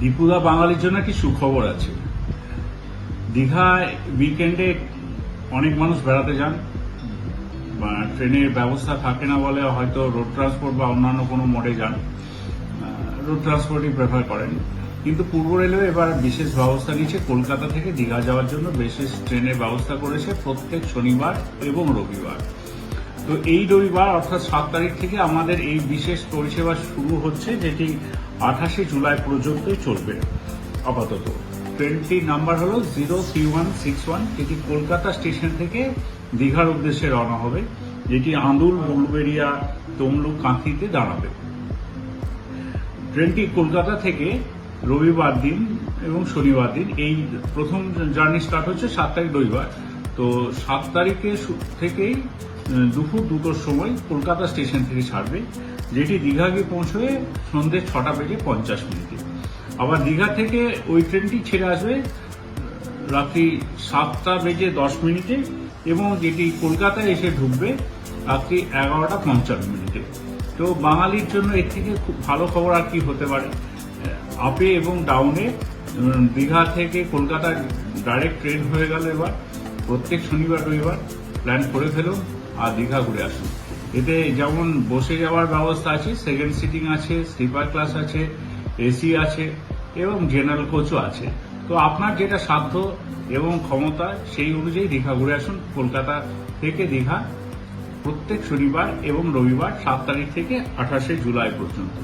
দীপুদা বাঙালির জন্য একটি সুখবর আছে। দীঘায় উইকেন্ডে অনেক মানুষ বেড়াতে যান, বা ট্রেনের ব্যবস্থা থাকে না বলে হয়তো রোড ট্রান্সপোর্ট বা অন্যান্য কোনো মোডে যান। রোড ট্রান্সপোর্টই প্রেফার করেন। কিন্তু পূর্ব রেলওয়ে এবার বিশেষ ব্যবস্থা নিয়েছে। কলকাতা থেকে দীঘা যাওয়ার জন্য বিশেষ ট্রেনের ব্যবস্থা করেছে প্রত্যেক শনিবার এবং রবিবার। তো এই রবিবার, অর্থাৎ সাত তারিখ থেকে আমাদের এই বিশেষ পরিষেবা শুরু হচ্ছে, যেটি আঠাশে জুলাই পর্যন্তই চলবে। আপাতত। ট্রেনটির নাম্বার হলো zero three one six one যেটি কলকাতা স্টেশন থেকে দীঘার উদ্দেশ্যে রওনা হবে, যেটি আন্দুল উলুবেড়িয়া তমলুক, কাঁথিতে দাঁড়াবে। ট্রেনটি কলকাতা থেকে রবিবার দিন এবং শনিবার দিন, এই প্রথম জার্নি স্টার্ট হচ্ছে সাত তারিখ রবিবার। তো সাত তারিখে থেকেই দুপুর দুটোর সময় কলকাতা স্টেশন থেকে ছাড়বে, যেটি দীঘা গিয়ে পৌঁছবে সন্ধ্যে ছটা বেজে পঞ্চাশ মিনিটে। আবার দীঘা থেকে ওই ট্রেনটি ছেড়ে আসবে রাত্রি সাতটা বেজে দশ মিনিটে এবং যেটি কলকাতায় এসে ঢুকবে রাত্রি এগারোটা পঞ্চান্ন মিনিটে। তো বাঙালির জন্য এর থেকে খুব ভালো খবর আর কি হতে পারে? আপে এবং ডাউনে দীঘা থেকে কলকাতা ডাইরেক্ট ট্রেন হয়ে গেল এবার, প্রত্যেক শনিবার রবিবার প্ল্যান করে ফেলুন আর দীঘা ঘুরে আসুন। এতে যেমন বসে যাওয়ার ব্যবস্থা আছে সেকেন্ড সিটিং আছে স্লিপার ক্লাস আছে এসি আছে, এবং জেনারেল কোচও আছে। তো আপনার যেটা সাধ্য এবং ক্ষমতা, সেই অনুযায়ী দীঘা ঘুরে আসুন। কলকাতা থেকে দীঘা প্রত্যেক শনিবার এবং রবিবার সাত তারিখ থেকে আঠাশে জুলাই পর্যন্ত।